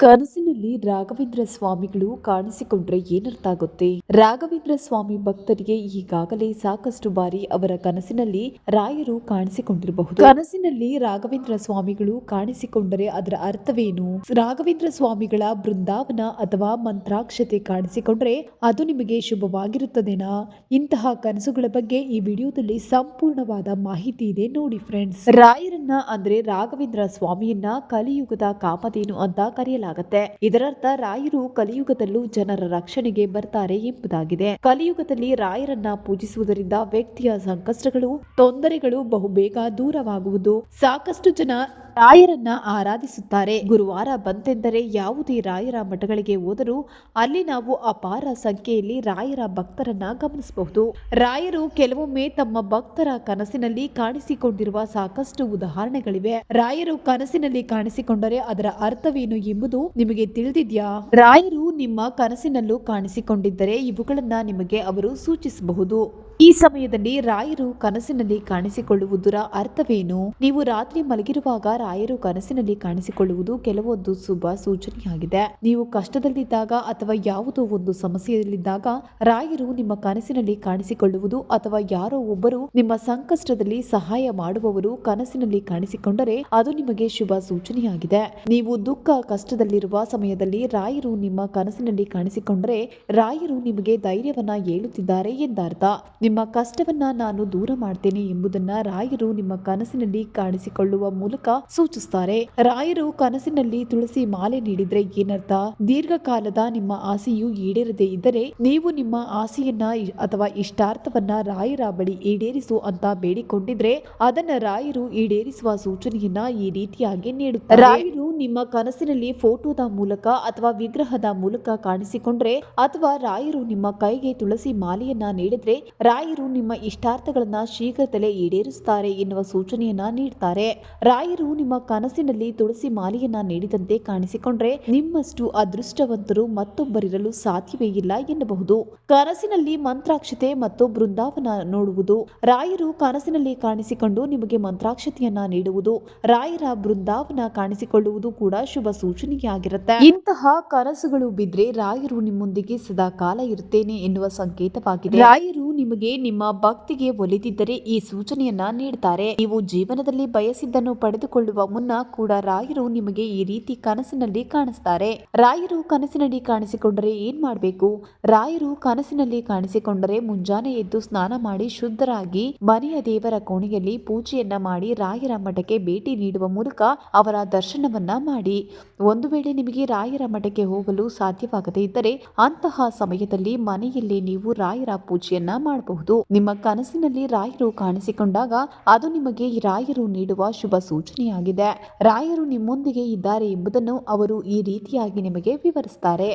ಕನಸಿನಲ್ಲಿ ರಾಘವೇಂದ್ರ ಸ್ವಾಮಿಗಳು ಕಾಣಿಸಿಕೊಂಡ್ರೆ ಏನರ್ಥ ಆಗುತ್ತೆ? ರಾಘವೇಂದ್ರ ಸ್ವಾಮಿ ಭಕ್ತರಿಗೆ ಈಗಾಗಲೇ ಸಾಕಷ್ಟು ಬಾರಿ ಅವರ ಕನಸಿನಲ್ಲಿ ರಾಯರು ಕಾಣಿಸಿಕೊಂಡಿರಬಹುದು. ಕನಸಿನಲ್ಲಿ ರಾಘವೇಂದ್ರ ಸ್ವಾಮಿಗಳು ಕಾಣಿಸಿಕೊಂಡರೆ ಅದರ ಅರ್ಥವೇನು? ರಾಘವೇಂದ್ರ ಸ್ವಾಮಿಗಳ ಬೃಂದಾವನ ಅಥವಾ ಮಂತ್ರಾಕ್ಷತೆ ಕಾಣಿಸಿಕೊಂಡ್ರೆ ಅದು ನಿಮಗೆ ಶುಭವಾಗಿರುತ್ತದೆನಾ? ಇಂತಹ ಕನಸುಗಳ ಬಗ್ಗೆ ಈ ವಿಡಿಯೋದಲ್ಲಿ ಸಂಪೂರ್ಣವಾದ ಮಾಹಿತಿ ಇದೆ ನೋಡಿ ಫ್ರೆಂಡ್ಸ್ ರಾಯರನ್ನ ಅಂದ್ರೆ ರಾಘವೇಂದ್ರ ಸ್ವಾಮಿಯನ್ನ ಕಲಿಯುಗದ ಕಾಮಧೇನು ಅಂತ ಕರೆಯಲಾಗುತ್ತೆ ಇದರರ್ಥ, ರಾಯರು ಕಲಿಯುಗದಲ್ಲೂ ಜನರ ರಕ್ಷಣೆಗೆ ಬರ್ತಾರೆ ಎಂಬುದಾಗಿದೆ. ಕಲಿಯುಗದಲ್ಲಿ ರಾಯರನ್ನ ಪೂಜಿಸುವುದರಿಂದ ವ್ಯಕ್ತಿಯ ಸಂಕಷ್ಟಗಳು, ತೊಂದರೆಗಳು ಬಹುಬೇಗ ದೂರವಾಗುವುದು. ಸಾಕಷ್ಟು ಜನ ರಾಯರನ್ನ ಆರಾಧಿಸುತ್ತಾರೆ. ಗುರುವಾರ ಬಂತೆಂದರೆ ಯಾವುದೇ ರಾಯರ ಮಠಗಳಿಗೆ ಹೋದರೂ ಅಲ್ಲಿ ನಾವು ಅಪಾರ ಸಂಖ್ಯೆಯಲ್ಲಿ ರಾಯರ ಭಕ್ತರನ್ನ ಗಮನಿಸಬಹುದು. ರಾಯರು ಕೆಲವೊಮ್ಮೆ ತಮ್ಮ ಭಕ್ತರ ಕನಸಿನಲ್ಲಿ ಕಾಣಿಸಿಕೊಂಡಿರುವ ಸಾಕಷ್ಟು ಉದಾಹರಣೆಗಳಿವೆ. ರಾಯರು ಕನಸಿನಲ್ಲಿ ಕಾಣಿಸಿಕೊಂಡರೆ ಅದರ ಅರ್ಥವೇನು ಎಂಬುದು ನಿಮಗೆ ತಿಳಿದಿದ್ಯಾ? ರಾಯರು ನಿಮ್ಮ ಕನಸಿನಲ್ಲೂ ಕಾಣಿಸಿಕೊಂಡಿದ್ದರೆ ಇವುಗಳನ್ನು ನಿಮಗೆ ಅವರು ಸೂಚಿಸಬಹುದು. ಈ ಸಮಯದಲ್ಲಿ ರಾಯರು ಕನಸಿನಲ್ಲಿ ಕಾಣಿಸಿಕೊಳ್ಳುವುದರ ಅರ್ಥವೇನು? ನೀವು ರಾತ್ರಿ ಮಲಗಿರುವಾಗ ರಾಯರು ಕನಸಿನಲ್ಲಿ ಕಾಣಿಸಿಕೊಳ್ಳುವುದು ಕೆಲವೊಂದು ಶುಭ ಸೂಚನೆಯಾಗಿದೆ. ನೀವು ಕಷ್ಟದಲ್ಲಿದ್ದಾಗ ಅಥವಾ ಯಾವುದೋ ಒಂದು ಸಮಸ್ಯೆಯಲ್ಲಿದ್ದಾಗ ರಾಯರು ನಿಮ್ಮ ಕನಸಿನಲ್ಲಿ ಕಾಣಿಸಿಕೊಳ್ಳುವುದು ಅಥವಾ ಯಾರೋ ಒಬ್ಬರು ನಿಮ್ಮ ಸಂಕಷ್ಟದಲ್ಲಿ ಸಹಾಯ ಮಾಡುವವರು ಕನಸಿನಲ್ಲಿ ಕಾಣಿಸಿಕೊಂಡರೆ ಅದು ನಿಮಗೆ ಶುಭ ಸೂಚನೆಯಾಗಿದೆ. ನೀವು ದುಃಖ, ಕಷ್ಟದಲ್ಲಿರುವ ಸಮಯದಲ್ಲಿ ರಾಯರು ನಿಮ್ಮ ಕನಸಿನಲ್ಲಿ ಕಾಣಿಸಿಕೊಂಡರೆ ರಾಯರು ನಿಮಗೆ ಧೈರ್ಯವನ್ನ ಹೇಳುತ್ತಿದ್ದಾರೆ ಎಂದರ್ಥ. ನಿಮ್ಮ ಕಷ್ಟವನ್ನ ನಾನು ದೂರ ಮಾಡ್ತೇನೆ ಎಂಬುದನ್ನ ರಾಯರು ನಿಮ್ಮ ಕನಸಿನಲ್ಲಿ ಕಾಣಿಸಿಕೊಳ್ಳುವ ಮೂಲಕ ಸೂಚಿಸುತ್ತಾರೆ ರಾಯರು ಕನಸಿನಲ್ಲಿ ತುಳಸಿ ಮಾಲೆ ನೀಡಿದ್ರೆ ಏನರ್ಥ? ದೀರ್ಘಕಾಲದ ನಿಮ್ಮ ಆಸೆಯು ಈಡೇರದೇ ಇದ್ದರೆ ನೀವು ನಿಮ್ಮ ಆಸೆಯನ್ನ ಅಥವಾ ಇಷ್ಟಾರ್ಥವನ್ನ ರಾಯರ ಬಳಿ ಈಡೇರಿಸು ಅಂತ ಬೇಡಿಕೊಂಡಿದ್ರೆ ಅದನ್ನ ರಾಯರು ಈಡೇರಿಸುವ ಸೂಚನೆಯನ್ನ ಈ ರೀತಿಯಾಗಿ ನೀಡುತ್ತಾರೆ. ರಾಯರು ನಿಮ್ಮ ಕನಸಿನಲ್ಲಿ ಫೋಟೋದ ಮೂಲಕ ಅಥವಾ ವಿಗ್ರಹದ ಮೂಲಕ ಕಾಣಿಸಿಕೊಂಡ್ರೆ ಅಥವಾ ರಾಯರು ನಿಮ್ಮ ಕೈಗೆ ತುಳಸಿ ಮಾಲೆಯನ್ನ ನೀಡಿದ್ರೆ ರಾಯರು ನಿಮ್ಮ ಇಷ್ಟಾರ್ಥಗಳನ್ನ ಶೀಘ್ರದಲ್ಲೇ ಈಡೇರಿಸುತ್ತಾರೆ ಎನ್ನುವ ಸೂಚನೆಯನ್ನ ನೀಡುತ್ತಾರೆ ರಾಯರು ನಿಮ್ಮ ಕನಸಿನಲ್ಲಿ ತುಳಸಿ ಮಾಲೆಯನ್ನ ನೀಡಿದಂತೆ ಕಾಣಿಸಿಕೊಂಡ್ರೆ ನಿಮ್ಮಷ್ಟು ಅದೃಷ್ಟವಂತರು ಮತ್ತೊಬ್ಬರಿರಲು ಸಾಧ್ಯವೇ ಇಲ್ಲ ಎನ್ನಬಹುದು. ಕನಸಿನಲ್ಲಿ ಮಂತ್ರಾಕ್ಷತೆ ಮತ್ತು ಬೃಂದಾವನ ನೋಡುವುದು. ರಾಯರು ಕನಸಿನಲ್ಲಿ ಕಾಣಿಸಿಕೊಂಡು ನಿಮಗೆ ಮಂತ್ರಾಕ್ಷತೆಯನ್ನ ನೀಡುವುದು. ರಾಯರ ಬೃಂದಾವನ ಕಾಣಿಸಿಕೊಳ್ಳುವುದು ಕೂಡ ಶುಭ ಸೂಚನೆಯಾಗಿರುತ್ತೆ. ಇಂತಹ ಕನಸುಗಳು ಬಿದ್ರೆ ರಾಯರು ನಿಮ್ಮೊಂದಿಗೆ ಸದಾ ಕಾಲ ಇರುತ್ತೇನೆ ಎನ್ನುವ ಸಂಕೇತವಾಗಿದೆ. ರಾಯರು ನಿಮಗೆ ನಿಮ್ಮ ಭಕ್ತಿಗೆ ಒಲಿದಿದ್ದರೆ ಈ ಸೂಚನೆಯನ್ನ ನೀಡ್ತಾರೆ. ನೀವು ಜೀವನದಲ್ಲಿ ಬಯಸಿದ್ದನ್ನು ಪಡೆದುಕೊಳ್ಳುವ ಮುನ್ನ ಕೂಡ ರಾಯರು ನಿಮಗೆ ಈ ರೀತಿ ಕನಸಿನಲ್ಲಿ ಕಾಣಿಸ್ತಾರೆ. ರಾಯರು ಕನಸಿನಲ್ಲಿ ಕಾಣಿಸಿಕೊಂಡರೆ ಏನ್ ಮಾಡಬೇಕು? ರಾಯರು ಕನಸಿನಲ್ಲಿ ಕಾಣಿಸಿಕೊಂಡರೆ ಮುಂಜಾನೆ ಎದ್ದು ಸ್ನಾನ ಮಾಡಿ ಶುದ್ಧರಾಗಿ ಮನೆಯ ದೇವರ ಕೋಣೆಯಲ್ಲಿ ಪೂಜೆಯನ್ನ ಮಾಡಿ ರಾಯರ ಮಠಕ್ಕೆ ಭೇಟಿ ನೀಡುವ ಮೂಲಕ ಅವರ ದರ್ಶನವನ್ನ ಮಾಡಿ. ಒಂದು ವೇಳೆ ನಿಮಗೆ ರಾಯರ ಮಠಕ್ಕೆ ಹೋಗಲು ಸಾಧ್ಯವಾಗದೇ ಇದ್ದರೆ ಅಂತಹ ಸಮಯದಲ್ಲಿ ಮನೆಯಲ್ಲಿ ನೀವು ರಾಯರ ಪೂಜೆಯನ್ನ ಮಾಡಬಹುದು. ನಿಮ್ಮ ಕನಸಿನಲ್ಲಿ ರಾಯರು ಕಾಣಿಸಿಕೊಂಡಾಗ ಅದು ನಿಮಗೆ ರಾಯರು ನೀಡುವ ಶುಭ ಸೂಚನೆಯಾಗಿದೆ. ರಾಯರು ನಿಮ್ಮೊಂದಿಗೆ ಇದ್ದಾರೆ ಎಂಬುದನ್ನು ಅವರು ಈ ರೀತಿಯಾಗಿ ನಿಮಗೆ ವಿವರಿಸ್ತಾರೆ.